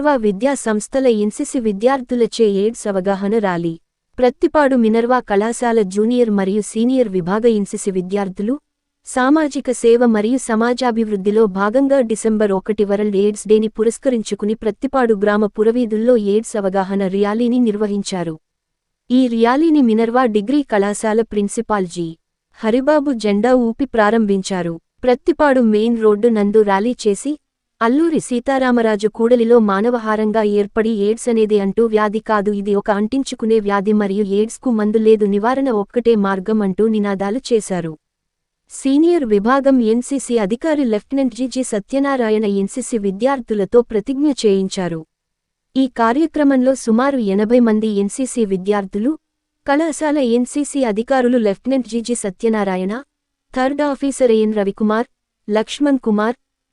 Minerva విద్యా సంస్థల NCC విద్యార్థులచే ఎయిడ్స్ అవగాహన ర్యాలీ. ప్రత్తిపాడు మినర్వా కళాశాల జూనియర్ మరియు సీనియర్ విభాగ ఎన్సిసి విద్యార్థులు సామాజిక సేవ మరియు సమాజాభివృద్ధిలో భాగంగా డిసెంబర్ ఒకటి వరల్డ్ ఎయిడ్స్ డేని పురస్కరించుకుని ప్రత్తిపాడు గ్రామ పురవీధుల్లో ఎయిడ్స్ అవగాహన ర్యాలీని నిర్వహించారు. ఈ ర్యాలీని మినర్వా డిగ్రీ కళాశాల ప్రిన్సిపాల్ జి. హరిబాబు జెండా ఊపి ప్రారంభించారు. ప్రత్తిపాడు మెయిన్ రోడ్డు నందు ర్యాలీ చేసి అల్లూరి సీతారామరాజు కూడలిలో మానవహారంగా ఏర్పడి ఎయిడ్స్ అనేది అంటూ వ్యాధి కాదు. ఇది ఒక అంటించుకునే వ్యాధి మరియు ఎయిడ్స్కు మందు లేదు. నివారణ ఒక్కటే మార్గం అంటూ నినాదాలు చేశారు. సీనియర్ విభాగం ఎన్సీసీ అధికారి లెఫ్టినెంట్ జీజీ సత్యనారాయణ ఎన్సీసీ విద్యార్థులతో ప్రతిజ్ఞ చేయించారు. ఈ కార్యక్రమంలో సుమారు ఎనభై మంది ఎన్సీసీ విద్యార్థులు కళాశాల ఎన్సీసీ అధికారులు lieutenant GG Satyanarayana third officer N Ravikumar Lakshman Kumar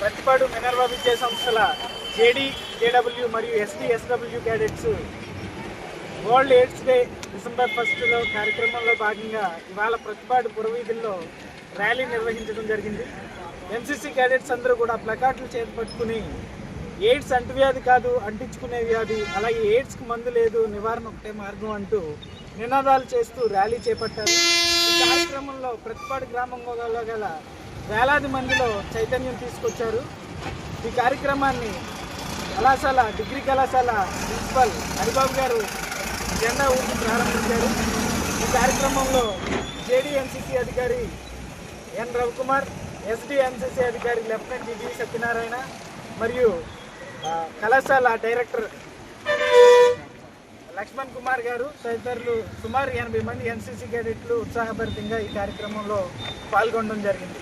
Prathipadu Minerva విద్యా సంస్థల జేడి జేడబ్ల్యూ మరియు ST SW cadets world AIDS day December ఫస్ట్లో కార్యక్రమంలో భాగంగా ఇవాళ ప్రతిపాడు పురవీధుల్లో ర్యాలీ నిర్వహించడం జరిగింది. ఎంసీసీ క్యాడెట్స్ అందరూ కూడా ప్లకార్డులు చేపట్టుకుని ఎయిడ్స్ అంటువ్యాధి కాదు అంటించుకునే వ్యాధి అలాగే ఎయిడ్స్కి మందు లేదు నివారణ ఒకటే మార్గం అంటూ నినాదాలు చేస్తూ ర్యాలీ చేపట్టారు. ఈ కార్యక్రమంలో ప్రతిపాడు గ్రామంలో గల వేలాది మందిలో చైతన్యం తీసుకొచ్చారు. ఈ కార్యక్రమాన్ని కళాశాల డిగ్రీ కళాశాల ప్రిన్సిపల్ హరిబాబు గారు జెండా ఊపి ప్రారంభించారు. ఈ కార్యక్రమంలో జేడీఎన్సీసీ అధికారి ఎన్ రవికుమార్ ఎస్డిఎన్సీసీ అధికారి లెఫ్టినెంట్ డిజి సత్యనారాయణ మరియు కళాశాల డైరెక్టర్ లక్ష్మణ్ కుమార్ గారు తదితరులు సుమారు ఎనభై మంది ఎన్సీసీ క్యాడెట్లు ఉత్సాహభరితంగా ఈ కార్యక్రమంలో పాల్గొనడం జరిగింది.